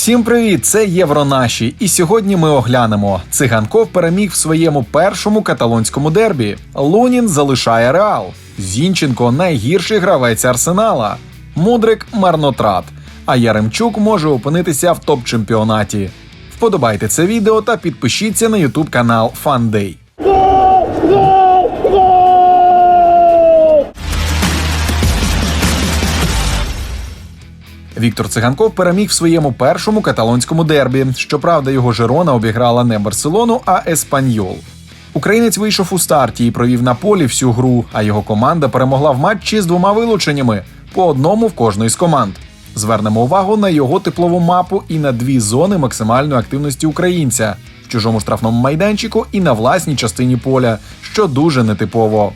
Всім привіт! Це Євронаші. І сьогодні ми оглянемо. Циганков переміг в своєму першому каталонському дербі. Лунін залишає реал. Зінченко найгірший гравець арсенала. Мудрик марнотрат. А Яремчук може опинитися в топ-чемпіонаті. Вподобайте це відео та підпишіться на ютуб канал Фандей. Віктор Циганков переміг в своєму першому каталонському дербі. Щоправда, його Жирона обіграла не Барселону, а Еспаньол. Українець вийшов у старті і провів на полі всю гру, а його команда перемогла в матчі з двома вилученнями по одному в кожної з команд. Звернемо увагу на його теплову мапу і на дві зони максимальної активності українця в чужому штрафному майданчику і на власній частині поля, що дуже нетипово.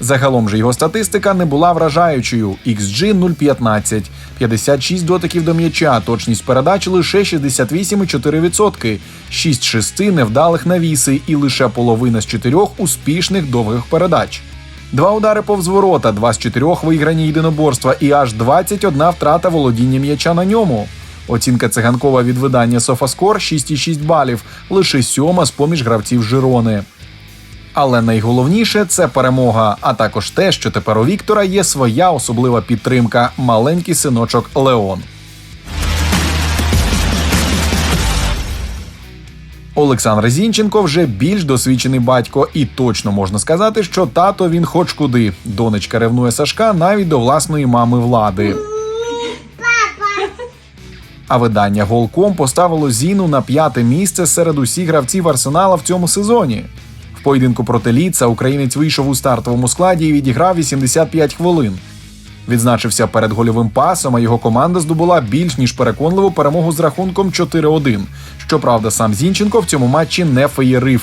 Загалом же його статистика не була вражаючою: XG 0,15, 56 дотиків до м'яча, точність передач лише 68,4%, 6 шести невдалих навіси і лише половина з чотирьох успішних довгих передач. Два удари повз ворота, два з чотирьох виграні єдиноборства і аж 21 втрата володіння м'яча на ньому. Оцінка циганкова від видання Софаскор 6,6 балів, лише сьома з поміж гравців Жирони. Але найголовніше це перемога, а також те, що тепер у Віктора є своя особлива підтримка маленький синочок Леон. Олександр Зінченко вже більш досвідчений батько, і точно можна сказати, що тато він хоч куди. Донечка ревнує Сашка навіть до власної мами влади. А видання Голком поставило Зіну на п'яте місце серед усіх гравців Арсенала в цьому сезоні. Поєдинку проти Ліца українець вийшов у стартовому складі і відіграв 85 хвилин. Відзначився перед гольовим пасом, а його команда здобула більш ніж переконливу перемогу з рахунком 4-1. Щоправда, сам Зінченко в цьому матчі не феєрив.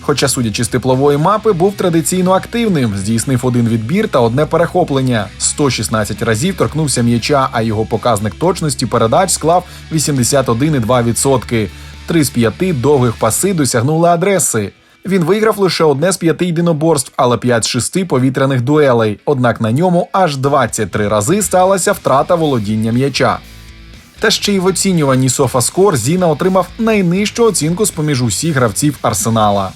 Хоча, судячи з теплової мапи, був традиційно активним, здійснив один відбір та одне перехоплення. 116 разів торкнувся м'яча, а його показник точності передач склав 81,2%. Три з п'яти довгих паси досягнули адреси. Він виграв лише одне з п'яти єдиноборств, але 5 з 6 повітряних дуелей. Однак на ньому аж 23 рази сталася втрата володіння м'яча. Та ще й в оцінюванні Софаскор Зіна отримав найнижчу оцінку з поміж усіх гравців Арсенала.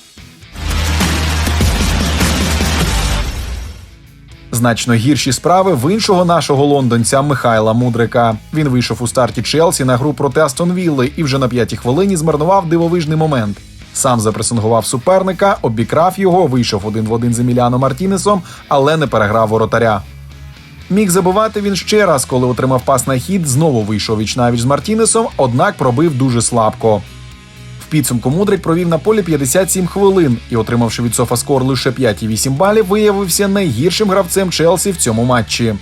Значно гірші справи в іншого нашого лондонця Михайла Мудрика. Він вийшов у старті Челсі на гру проти Астон Вілли і вже на п'ятій хвилині змарнував дивовижний момент. Сам запресингував суперника, обікрав його, вийшов один в один з Еміліано Мартінесом, але не переграв воротаря. Міг забивати він ще раз, коли отримав пас на хід, знову вийшов віч навіч з Мартінесом, однак пробив дуже слабко. В підсумку Мудрик провів на полі 57 хвилин і, отримавши від Софаскор лише 5,8 балів, виявився найгіршим гравцем Челсі в цьому матчі.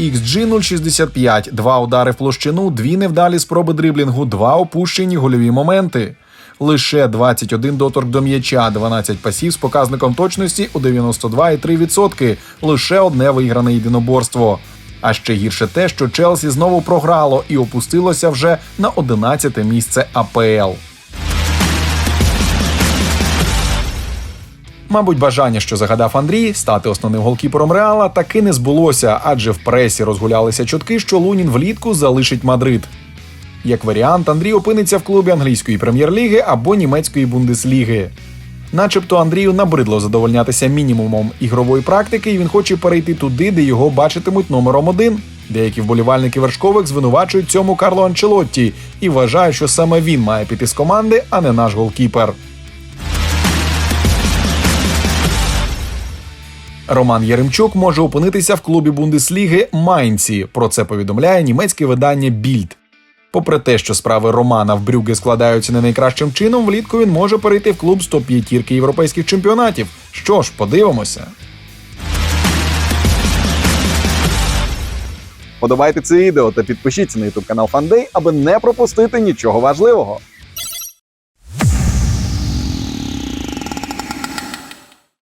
XG 0,65, два удари в площину, дві невдалі спроби дриблінгу, два опущені гольові моменти. Лише 21 доторк до м'яча, 12 пасів з показником точності у 92,3%, лише одне вигране єдиноборство. А ще гірше те, що Челсі знову програло і опустилося вже на 11 місце АПЛ. Мабуть, бажання, що загадав Андрій, стати основним голкіпером Реала, таки не збулося, адже в пресі розгулялися чутки, що Лунін влітку залишить Мадрид. Як варіант, Андрій опиниться в клубі англійської прем'єр-ліги або німецької бундесліги. Начебто Андрію набридло задовольнятися мінімумом ігрової практики, і він хоче перейти туди, де його бачитимуть номером один. Деякі вболівальники вершкових звинувачують цьому Карло Анчелотті і вважають, що саме він має піти з команди, а не наш голкіпер. Роман Яремчук може опинитися в клубі Бундесліги Майнці. Про це повідомляє німецьке видання Більд. Попри те, що справи Романа в Брюге складаються не найкращим чином, влітку він може перейти в клуб з топ-п'ятірки європейських чемпіонатів. Що ж, подивимося. Подобайте це відео та підпишіться на YouTube канал Фандей, аби не пропустити нічого важливого.